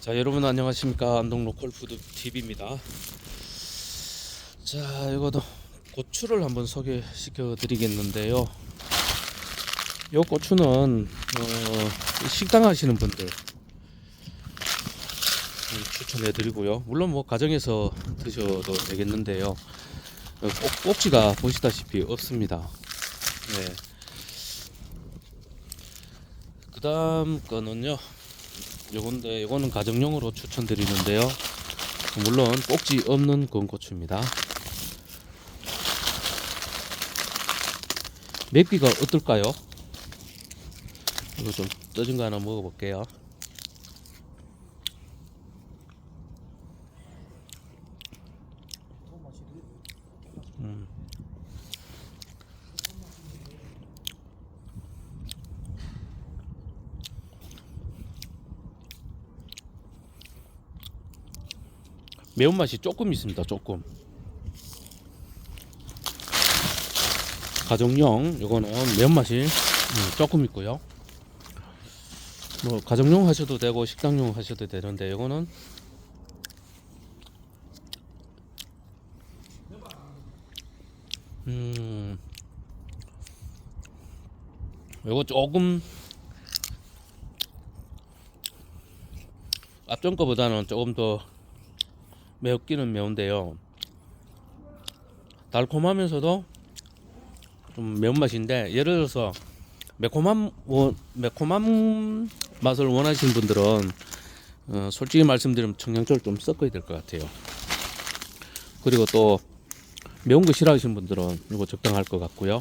자 여러분 안녕하십니까 안동 로컬 푸드 TV입니다. 자 이거도 고추를 한번 소개시켜 드리겠는데요. 요 고추는 어, 식당 하시는 분들 추천해 드리고요. 물론 뭐 가정에서 드셔도 되겠는데요. 어, 꼭, 꼭지가 보시다시피 없습니다. 네. 그 다음 거는요. 요건데 요거는 가정용으로 추천드리는데요. 물론 꼭지 없는 건고추입니다. 맵기가 어떨까요? 이거 좀 떠진 거 하나 먹어볼게요. 매운맛이 조금 있습니다. 조금. 가정용 이거는 매운맛이 음, 조금 있고요. 뭐 가정용 하셔도 되고 식당용 하셔도 되는데 이거는 음 이거 조금 앞전 거보다는 조금 더 매웠기는 매운데요. 달콤하면서도 좀 매운맛인데 예를 들어서 매콤한 원, 매콤한 맛을 원하시는 분들은 어, 솔직히 말씀드리면 청양초를 좀 섞어야 될 것 같아요. 그리고 또 매운 거 싫어하시는 분들은 이거 적당할 것 같고요.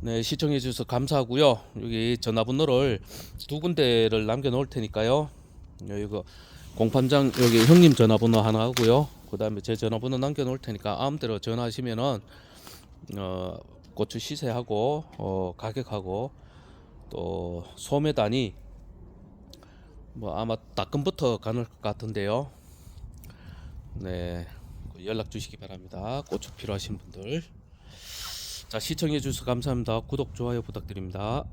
네 시청해 주셔서 감사하고요. 여기 전화번호를 두 군데를 남겨 놓을 테니까요. 이거 공판장 여기 형님 전화번호 하나 하고요. 그 다음에 제 전화번호 남겨 놓을 테니까 아무데로 전화하시면은 어, 고추 시세하고 어, 가격하고 또 소매 단위 뭐 아마 따끔부터 가는 것 같은데요. 네 연락 주시기 바랍니다. 고추 필요하신 분들. 자 시청해 주셔서 감사합니다. 구독 좋아요 부탁드립니다.